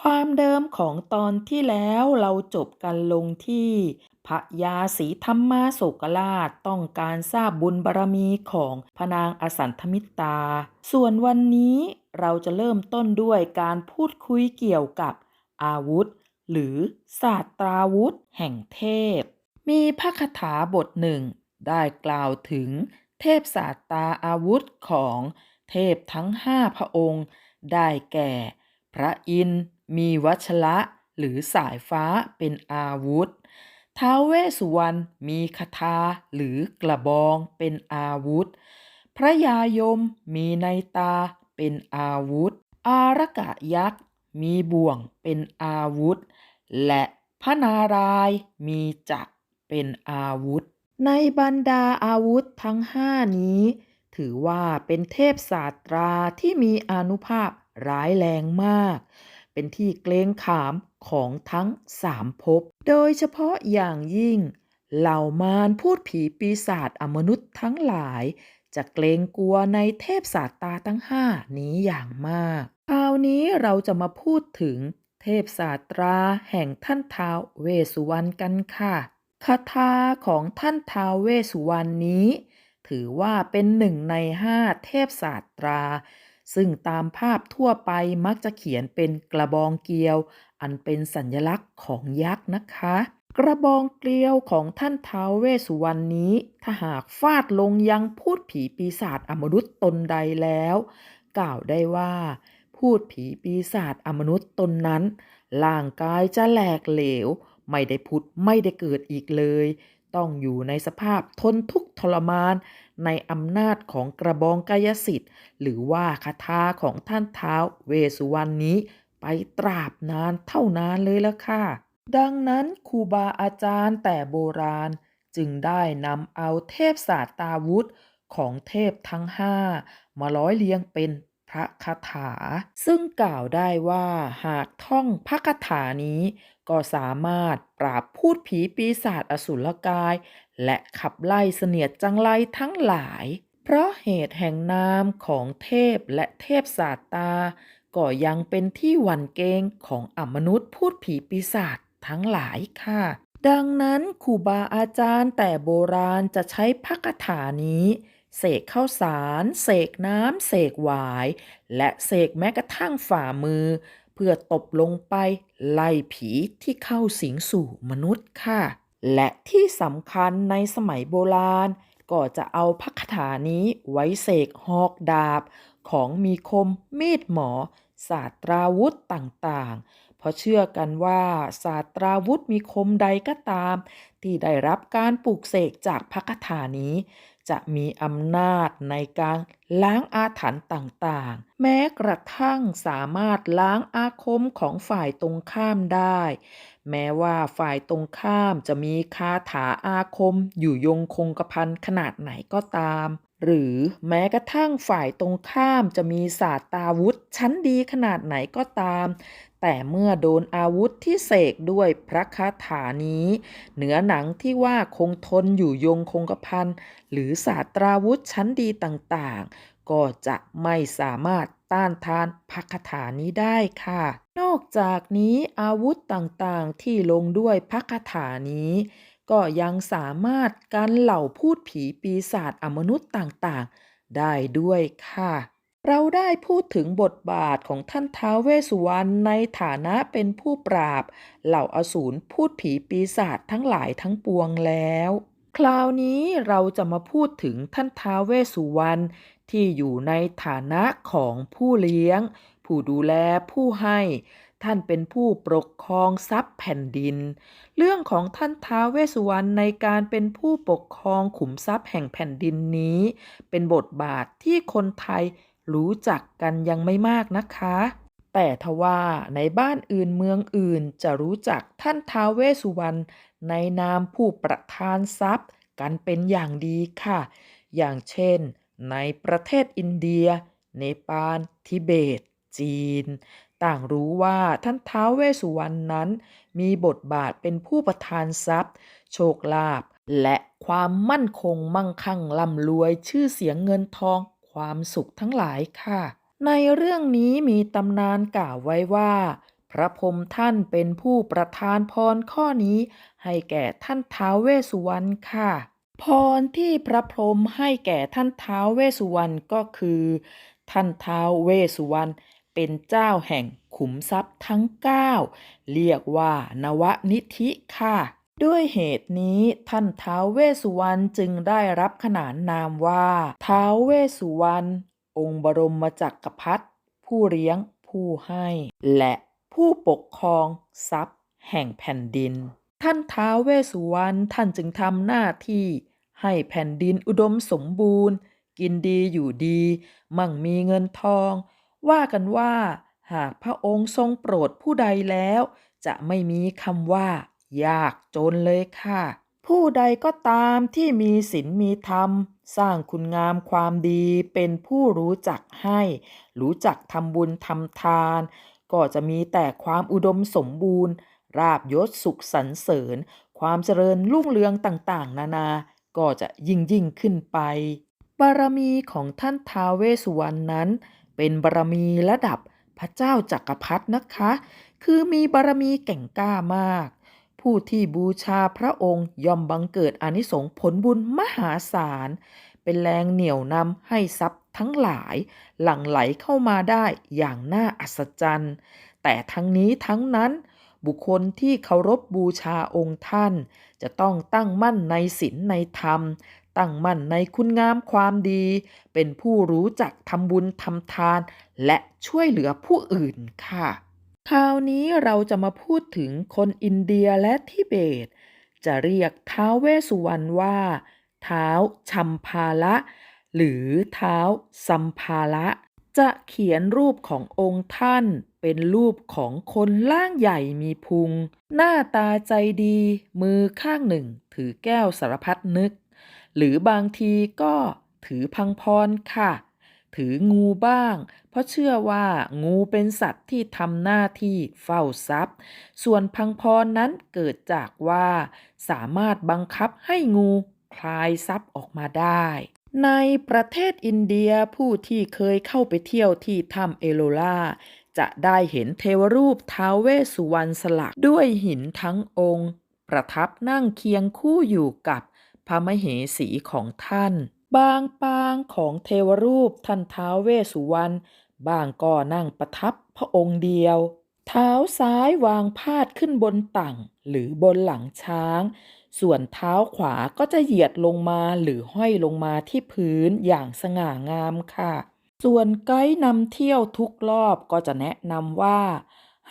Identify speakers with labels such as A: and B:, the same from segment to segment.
A: ความเดิมของตอนที่แล้วเราจบกันลงที่พระยาศรีธรรมาโศกราชต้องการทราบบุญบารมีของพนางอสันทมิตราส่วนวันนี้เราจะเริ่มต้นด้วยการพูดคุยเกี่ยวกับอาวุธ หรือศาสตราวุธ แห่งเทพ มีพระคาถาบทหนึ่ง ได้กล่าวถึงเทพศาสตราอาวุธของเทพทั้งห้าพระองค์ ได้แก่ พระอินทร์ มีวัชระหรือสายฟ้าเป็นอาวุธ ท้าวเวสุวรรณมีคาถาหรือกระบองเป็นอาวุธ พระยายมมีในตาเป็นอาวุธ อารกะยักษ์มีบ่วงเป็นอาวุธ และพระนารายมีจักรเป็นอาวุธ ในบรรดาอาวุธทั้งห้านี้ ถือว่าเป็นเทพศาสตราที่มีอนุภาพร้ายแรงมาก เป็นที่เกรงขามของทั้งสามภพ โดยเฉพาะอย่างยิ่ง เหล่ามารพูดผีปีศาจอมนุษย์ทั้งหลาย จะเกรงกลัวในเทพศาสตาทั้งห้านี้อย่างมากคราวนี้เราจะมาพูดถึงเทพศาสตราแห่งท่านท้าวเวสุวรรณกันค่ะคาถาของท่านท้าวเวสสุวรรณนี้ ถือว่าเป็นหนึ่งในห้าเทพศาสตรา ซึ่งตามภาพทั่วไปมักจะเขียนเป็นกระบองเกลียว อันเป็นสัญลักษณ์ของยักษ์นะคะ กระบองเกลียวของท่านท้าวเวสสุวรรณนี้ ถ้าหากฟาดลงยังพูดผีปีศาจอมนุษย์ตนใดแล้ว กล่าวได้ว่า พูดผีปีศาจอมนุษย์ตนนั้นร่างกายจะแหลกเหลว ไม่ได้พุดไม่ได้เกิดอีกเลย ต้องอยู่ในสภาพทนทุกข์ทรมาน ในอำนาจของกระบองกายสิทธิ์ หรือว่าคาถาของท่านเท้าเวสุวรรณนี้ ไปตราบนานเท่านานเลยละค่ะ ดังนั้นครูบาอาจารย์แต่โบราณจึงได้นำเอาเทพศาสตาวุธของเทพทั้งห้ามาร้อยเรียงเป็น พระคาถา ซึ่งกล่าวได้ว่าหากท่องพระคาถานี้ ก็สามารถปราบพูดผีปีศาจอสุรกาย และขับไล่เสนียดจังไรทั้งหลาย เพราะเหตุแห่งนามของเทพและเทพศาสตา ก็ยังเป็นที่หวั่นเกรงของอมนุษย์พูดผีปีศาจทั้งหลายค่ะ ดังนั้นครูบาอาจารย์แต่โบราณจะใช้พระคาถานี้ เสกข้าวสาร เสกน้ำ เสกหวาย และเสกแม้กระทั่งฝ่ามือ เพื่อตบลงไปไล่ผีที่เข้าสิงสู่มนุษย์ค่ะ และที่สำคัญในสมัยโบราณ ก็จะเอาพระคาถานี้ไว้เสกหอกดาบ ของมีคมมีดหมอ ศาสตราวุธต่างๆ เพราะเชื่อกันว่าศาสตราวุธมีคมใดก็ตาม ที่ได้รับการปลูกเสกจากพระคาถานี้ จะมีอำนาจในการล้างอาถรรพ์ต่างๆ แม้กระทั่งสามารถล้างอาคมของฝ่ายตรงข้ามได้ แม้ว่าฝ่ายตรงข้ามจะมีคาถาอาคมอยู่ยงคงกระพันขนาดไหนก็ตาม หรือแม้กระทั่งฝ่ายตรงข้ามจะมีศาสตราวุธชั้นดีขนาดไหนก็ตาม แต่เมื่อโดนอาวุธที่เสกด้วยพระคาถานี้ เหนือหนังที่ว่าคงทนอยู่ยงคงกระพันหรือศาสตราวุธชั้นดีต่างๆ ก็จะไม่สามารถต้านทานพระคาถานี้ได้ค่ะ นอกจากนี้อาวุธต่างๆที่ลงด้วยพระคาถานี้ ก็ยังสามารถกันเหล่าพูดผีปีศาจอมนุษย์ต่างๆ ได้ด้วยค่ะ เราได้พูดถึงบทบาทของท่านท้าวเวสสุวรรณในฐานะเป็นผู้ปราบ เหล่าอสูรพูดผีปีศาจทั้งหลายทั้งปวงแล้ว คราวนี้เราจะมาพูดถึงท่านท้าวเวสสุวรรณที่อยู่ในฐานะของผู้เลี้ยง ผู้ดูแลผู้ให้ ท่านเป็นผู้ปกครองทรัพย์แผ่นดิน เรื่องของท่านท้าวเวสสุวรรณในการเป็นผู้ปกครองขุมทรัพย์แห่งแผ่นดินนี้ เป็นบทบาทที่คนไทย รู้จักกันยังไม่มากนะคะ แต่ทว่าในบ้านอื่นเมืองอื่นจะรู้จักท่านท้าวเวสสุวรรณในนามผู้ประทานทรัพย์ กันเป็นอย่างดีค่ะ อย่างเช่น ในประเทศอินเดีย เนปาล ทิเบต จีน ต่างรู้ว่าท่านท้าวเวสสุวรรณนั้น มีบทบาทเป็นผู้ประทานทรัพย์ โชคลาภและความมั่นคงมั่งคั่งร่ำรวยชื่อเสียงเงินทอง ความสุขทั้งหลายค่ะ ในเรื่องนี้มีตำนานกล่าวไว้ว่า พระพรหมท่านเป็นผู้ประทานพรข้อนี้ ให้แก่ท่านท้าวเวสสุวรรณค่ะ พรที่พระพรหมให้แก่ท่านท้าวเวสสุวรรณก็คือ ท่านท้าวเวสสุวรรณเป็นเจ้าแห่งขุมทรัพย์ทั้ง 9 เรียกว่านวนิธิค่ะ ด้วยเหตุนี้ท่านท้าวเวสุวรรณจึงได้รับขนานนามว่าท้าวเวสุวรรณองค์บรมจักรพรรดิผู้เลี้ยงผู้ให้ และผู้ปกครองทรัพย์แห่งแผ่นดิน ท่านท้าวเวสุวรรณท่านจึงทำหน้าที่ให้แผ่นดินอุดมสมบูรณ์ กินดีอยู่ดี มั่งมีเงินทอง ว่ากันว่า หากพระองค์ทรงโปรดผู้ใดแล้ว จะไม่มีคำว่า ยากจนเลยค่ะ ผู้ใดก็ตามที่มีศีลมีธรรม สร้างคุณงามความดีเป็นผู้รู้จักให้ รู้จักทำบุญทำทาน ก็จะมีแต่ความอุดมสมบูรณ์ ราบยศสุขสรรเสริญ ความเจริญรุ่งเรืองต่างๆ นานา ก็จะยิ่งยิ่งขึ้นไป บารมีของท่านท้าวเวสสุวรรณนั้น เป็นบารมีระดับพระเจ้าจักรพรรดินะคะ คือมีบารมีแก่งกล้ามาก ผู้ที่บูชาพระองค์ย่อมบังเกิดอนิสงส์ผลบุญมหาศาล เป็นแรงเหนี่ยวนำให้ทรัพย์ทั้งหลายหลั่งไหลเข้ามาได้อย่างน่าอัศจรรย์ แต่ทั้งนี้ทั้งนั้น บุคคลที่เคารพบูชาองค์ท่าน จะต้องตั้งมั่นในศีลในธรรม ตั้งมั่นในคุณงามความดี เป็นผู้รู้จักทำบุญทำทาน และช่วยเหลือผู้อื่นค่ะ คราวนี้เราจะมาพูดถึงคนอินเดียและทิเบต จะเรียกท้าวเวสุวรรณว่า เท้าวชัมพาละหรือเท้าสัมภาละจะเขียนรูปขององค์ท่านเป็นรูปของคนล่างใหญ่มีพุง หน้าตาใจดี มือข้างหนึ่ง ถือแก้วสารพัดนึก หรือบางทีก็ถือพังพรค่ะ ถืองูบ้าง เพราะเชื่อว่างูเป็นสัตว์ที่ทำหน้าที่เฝ้าทรัพย์ ส่วนพังพรนั้นเกิดจากว่า สามารถบังคับให้งูคลายทรัพย์ออกมาได้ ในประเทศอินเดียผู้ที่เคยเข้าไปเที่ยวที่ถ้ำเอโลลาจะได้เห็นเทวรูปท้าวเวสสุวรรณสลักด้วยหินทั้งองค์ ประทับนั่งเคียงคู่อยู่กับพระมเหสีของท่าน บางปางของเทวรูปท่านท้าวเวสุวรรณบางก็นั่งประทับพระองค์เดียว เท้าซ้ายวางพาดขึ้นบนตั่งหรือบนหลังช้าง ส่วนเท้าขวาก็จะเหยียดลงมาหรือห้อยลงมาที่พื้นอย่างสง่างามค่ะ ส่วนไกด์นำเที่ยวทุกรอบก็จะแนะนำว่า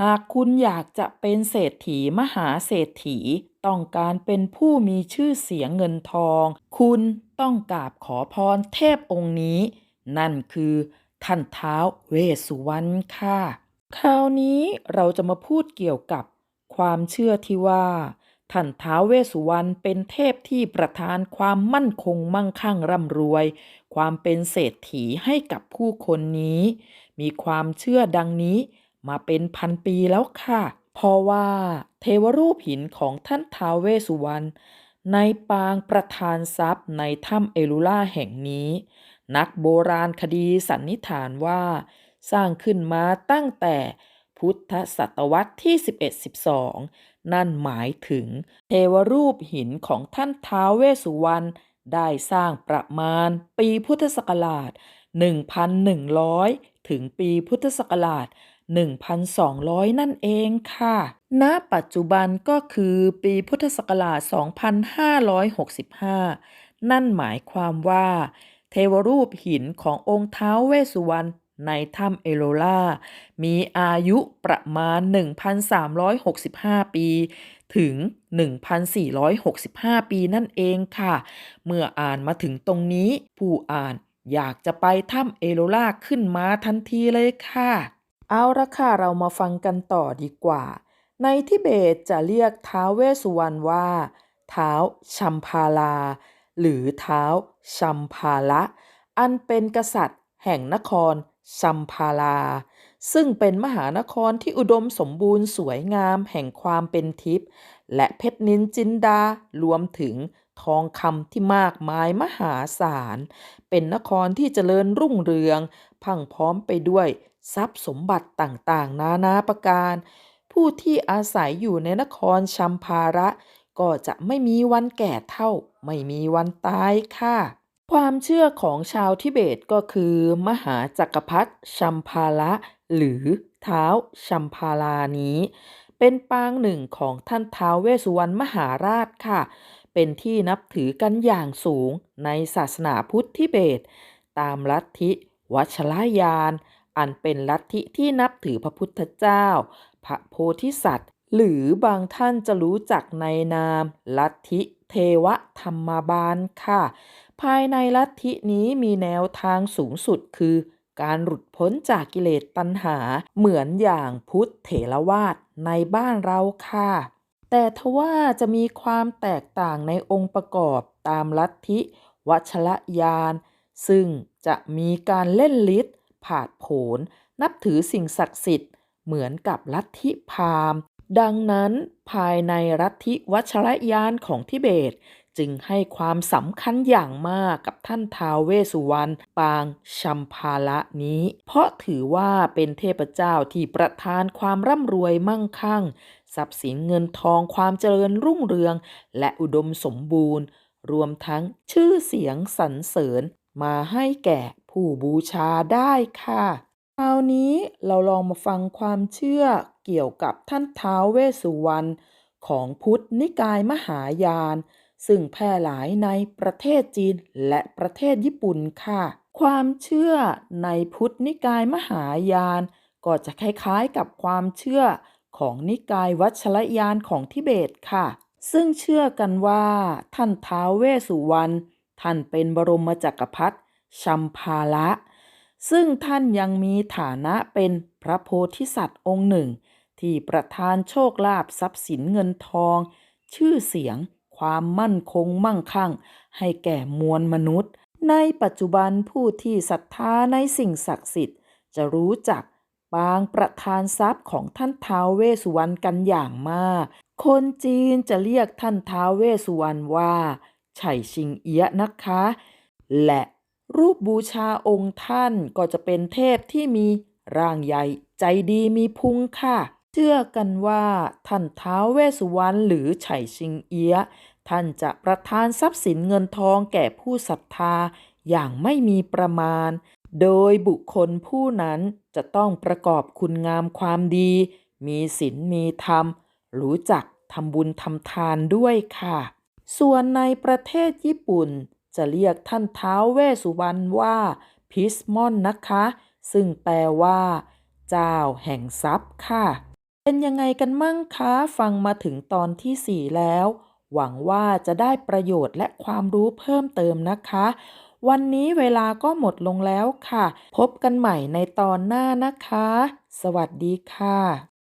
A: หากคุณอยากจะเป็นเศรษฐีมหาเศรษฐี ต้องการเป็นผู้มีชื่อเสียงเงินทอง คุณ ต้องกราบขอพรเทพองค์นี้ นั่นคือท่านเท้าวเวสสุวรรณค่ะ คราวนี้เราจะมาพูดเกี่ยวกับความเชื่อที่ว่าท่านท้าวเวสสุวรรณเป็นเทพที่ประทานความมั่นคงมั่งคั่งร่ำรวย ความเป็นเศรษฐีให้กับผู้คนนี้ มีความเชื่อดังนี้มาเป็นพันปีแล้วค่ะ เพราะว่าเทวรูปหินของท่านท้าวเวสสุวรรณ ในปางประธานทรัพย์ในถ้ำเอลูล่าแห่งนี้ นักโบราณคดีสันนิษฐานว่า สร้างขึ้นมาตั้งแต่พุทธศตวรรษที่ 11-12 นั่นหมายถึงเทวรูปหินของท่านท้าวเวสสุวรรณได้สร้างประมาณปีพุทธศักราช 1,100 ถึงปีพุทธศักราช 1,200 นั่นเองค่ะ ณ ปัจจุบันก็คือปีพุทธศักราช 2565 นั่นหมายความว่า เทวรูปหินขององค์เท้าเวสุวรรณในถ้ำเอโลลามีอายุประมาณ 1,365 ปี ถึง 1,465 ปีนั่นเองค่ะ เมื่ออ่านมาถึงตรงนี้ ผู้อ่านอยากจะไปถ้ำเอโลลาขึ้นมาทันทีเลยค่ะ เอาละค่ะ เรามาฟังกันต่อดีกว่า ในทิเบตจะเรียกท้าวเวสุวรรณว่า เท้าชัมพาลา หรือเท้าชัมพาละอันเป็นกษัตริย์แห่งนครชัมพาลา ซึ่งเป็นมหานครที่อุดมสมบูรณ์สวยงามแห่งความเป็นทิพย์และเพชรนินจินดารวมถึง ทองคำที่มากมายมหาศาล เป็นนครที่เจริญรุ่งเรือง พังพร้อมไปด้วยทรัพย์สมบัติต่างๆ นานาประการ ผู้ที่อาศัยอยู่ในนครชัมภาระ ก็จะไม่มีวันแก่เท่า ไม่มีวันตายค่ะ ความเชื่อของชาวทิเบตก็คือ มหาจักรพรรดิชัมภาระหรือเท้าชัมภารานี้ เป็นปางหนึ่งของท่านท้าวเวสุวรรณมหาราชค่ะ เป็นที่นับถือกันอย่างสูงในศาสนาพุทธทิเบต ตามลัทธิวัชรยาน อันเป็นลัทธิที่นับถือพระพุทธเจ้า พระโพธิสัตว์ หรือบางท่านจะรู้จักในนาม ลัทธิเทวธรรมบาลค่ะ ภายในลัทธินี้มีแนวทางสูงสุดคือการหลุดพ้นจากกิเลสตัณหาเหมือนอย่างพุทธเถรวาทในบ้านเราค่ะ แต่ทว่าจะมีความแตกต่างในองค์ประกอบตามลัทธิวัชรยาน ซึ่งจะมีการเล่นฤทธิ์ผาดโผน นับถือสิ่งศักดิ์สิทธิ์ เหมือนกับลัทธิพราหมณ์ ดังนั้นภายในลัทธิวัชรยานของทิเบต จึงให้ความสำคัญอย่างมากกับท่านท้าวเวสุวรรณปางชัมภาระนี้ เพราะถือว่าเป็นเทพเจ้าที่ประทานความร่ำรวยมั่งคั่ง ทรัพย์สินเงินทองความเจริญรุ่งเรือง และอุดมสมบูรณ์ รวมทั้งชื่อเสียงสรรเสริญมาให้แก่ผู้บูชาได้ค่ะคราวนี้เราลองมาฟังความเชื่อเกี่ยวกับท่านท้าวเวสสุวรรณของพุทธนิกายมหายาน ซึ่งแพร่หลายในประเทศจีนและประเทศญี่ปุ่นค่ะ ความเชื่อในพุทธนิกายมหายาน ก็จะคล้ายๆกับความเชื่อ ของนิกายวัชรยานของทิเบตค่ะ ซึ่งเชื่อกันว่า ท่านท้าวเวสุวรรณท่านเป็นบรมจักรพรรดิชัมภาระซึ่งท่านยังมีฐานะเป็นพระโพธิสัตว์องค์หนึ่ง ที่ประทานโชคลาภทรัพย์สินเงินทอง ชื่อเสียง ความมั่นคงมั่งคั่ง ให้แก่มวลมนุษย์ ในปัจจุบันผู้ที่ศรัทธาในสิ่งศักดิ์สิทธิ์ จะรู้จัก ปางประธานทรัพย์ของท่านท้าวเวสุวรรณกันอย่างมาก คนจีนจะเรียกท่านท้าวเวสุวรรณว่าไฉชิงเอียะนะคะ และรูปบูชาองค์ท่านก็จะเป็นเทพที่มีร่างใหญ่ใจดีมีพุงค่ะ เชื่อกันว่าท่านท้าวเวสสุวรรณหรือไฉชิงเอียะท่านจะประทานทรัพย์สินเงินทองแก่ผู้ศรัทธาอย่างไม่มีประมาณ โดยบุคคลผู้นั้นจะต้องประกอบคุณงามความดี มีศีลมีธรรม รู้จักทำบุญทำทานด้วยค่ะ ส่วนในประเทศญี่ปุ่น จะเรียกท่านท้าวเวสสุวรรณว่าพิสมอนนะคะ ซึ่งแปลว่า เจ้าแห่งทรัพย์ค่ะ เป็นยังไงกันมั่งคะ ฟังมาถึงตอนที่4แล้ว หวังว่าจะได้ประโยชน์และความรู้เพิ่มเติมนะคะ วันนี้เวลาก็หมดลงแล้วค่ะ พบกันใหม่ในตอนหน้านะคะ สวัสดีค่ะ